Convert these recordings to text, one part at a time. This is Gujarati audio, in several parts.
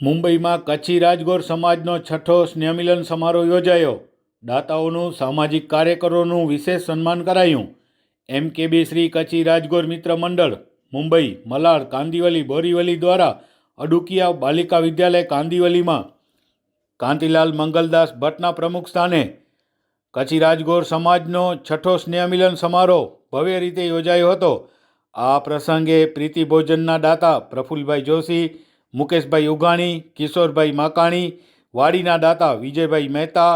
મુંબઈમાં કચ્છી રાજગોર સમાજનો છઠ્ઠો સ્નેહમિલન સમારોહ યોજાયો. દાતાઓનું, સામાજિક કાર્યકરોનું વિશેષ સન્માન કરાયું. એમ કેબી શ્રી કચ્છી રાજગોર મિત્ર મંડળ, મુંબઈ, મલાડ, કાંદીવલી, બોરીવલી દ્વારા અડુકિયા બાલિકા વિદ્યાલય કાંદીવલીમાં કાંતિલાલ મંગલદાસ ભટ્ટના પ્રમુખ સ્થાને કચ્છી રાજગોર સમાજનો છઠ્ઠો સ્નેહમિલન સમારોહ ભવ્ય રીતે યોજાયો હતો. આ પ્રસંગે પ્રીતિ ભોજનના દાતા પ્રફુલભાઈ જોશી મુકેશભાઈ ઉઘાણી, કિશોરભાઈ માકાણી, વાડીના દાતા વિજયભાઈ મહેતા,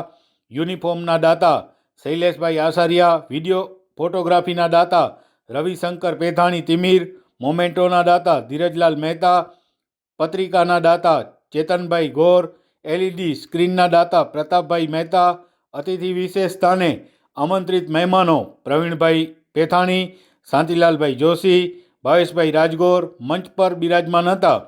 યુનિફોર્મના દાતા શૈલેષભાઈ આસારિયા, વીડિયો ફોટોગ્રાફીના દાતા રવિશંકર પેથાણી તિમિર, મોમેન્ટોના દાતા ધીરજલાલ મહેતા, પત્રિકાના દાતા ચેતનભાઈ ગોર એલઈડી સ્ક્રીનના દાતા પ્રતાપભાઈ મહેતા, અતિથિ વિશેષ સ્થાને આમંત્રિત મહેમાનો પ્રવીણભાઈ પેથાણી શાંતિલાલભાઈ જોશી, ભાવેશભાઈ રાજગોર, મંચ પર બિરાજમાન હતા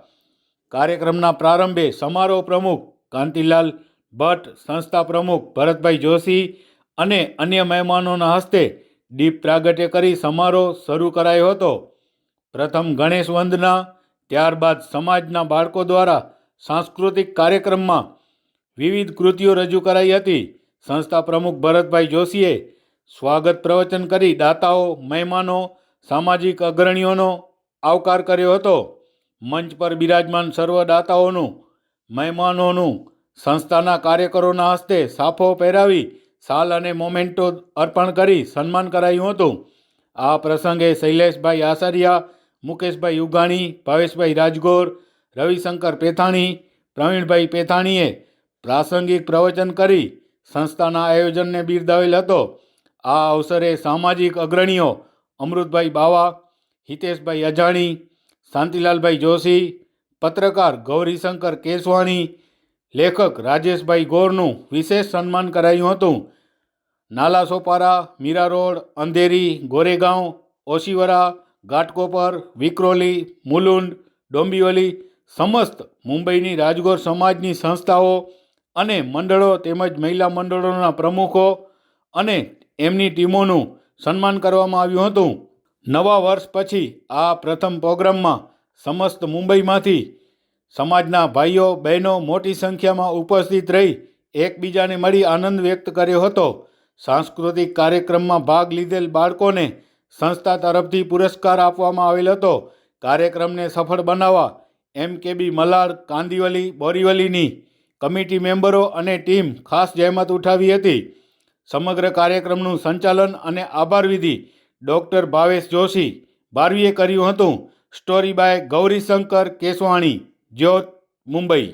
કાર્યક્રમના પ્રારંભે સમારોહ પ્રમુખ કાંતિલાલ ભટ્ટ, સંસ્થા પ્રમુખ ભરતભાઈ જોશી અને અન્ય મહેમાનોના હસ્તે દીપ પ્રાગટ્ય કરી સમારોહ શરૂ કરાયો હતો. પ્રથમ ગણેશ વંદના, ત્યારબાદ સમાજના બાળકો દ્વારા સાંસ્કૃતિક કાર્યક્રમમાં વિવિધ કૃતિઓ રજૂ કરાઈ હતી. સંસ્થા પ્રમુખ ભરતભાઈ જોશીએ સ્વાગત પ્રવચન કરી દાતાઓ, મહેમાનો, સામાજિક અગ્રણીઓનો આવકાર કર્યો હતો. મંચ પર બિરાજમાન સર્વ દાતાઓનું મહેમાનોનું, સંસ્થાના કાર્યકરોના હસ્તે સાફો પહેરાવી શાલ અને મોમેન્ટો અર્પણ કરી સન્માન કરાયું હતું. આ પ્રસંગે શૈલેષભાઈ આસારિયા, મુકેશભાઈ ઉગાણી ભાવેશભાઈ રાજગોર, રવિશંકર પેથાણી, પ્રવીણભાઈ પેથાણીએ પ્રાસંગિક પ્રવચન કરી સંસ્થાના આયોજનને બિરદાવેલ હતો. આ અવસરે સામાજિક અગ્રણીઓ અમૃતભાઈ બાવા, હિતેશભાઈ અજાણી શાંતિલાલભાઈ જોશી, પત્રકાર ગૌરીશંકર કેસવાણી, લેખક રાજેશભાઈ ગોરનું વિશેષ સન્માન કરાયું હતું. નાલા સોપારા, મીરા રોડ, અંધેરી, ગોરેગાંવ, ઓશીવરા, ઘાટકોપર, વિક્રોલી, મુલુંડ, ડોંબીવલી સમસ્ત મુંબઈની રાજગોર સમાજની સંસ્થાઓ અને મંડળો તેમજ મહિલા મંડળોના પ્રમુખો અને એમની ટીમોનું સન્માન કરવામાં આવ્યું હતું. નવા વર્ષ પછી આ પ્રથમ પ્રોગ્રામમાં સમસ્ત મુંબઈમાંથી સમાજના ભાઈઓ, બહેનો મોટી સંખ્યામાં ઉપસ્થિત રહી એકબીજાને મળી આનંદ વ્યક્ત કર્યો હતો. સાંસ્કૃતિક કાર્યક્રમમાં ભાગ લીધેલ બાળકોને સંસ્થા તરફથી પુરસ્કાર આપવામાં આવેલ હતો. કાર્યક્રમને સફળ બનાવવા એમ કે બી મલાડ, કાંદીવલી, બોરીવલીની કમિટી મેમ્બરો અને ટીમ ખાસ જહેમત ઉઠાવી હતી. સમગ્ર કાર્યક્રમનું સંચાલન અને આભાર વિધિ ડૉક્ટર ભાવેશ જોશી બારવીએ કર્યું હતું. સ્ટોરી બાય ગૌરીશંકર કેસવાણી જ્યોત મુંબઈ.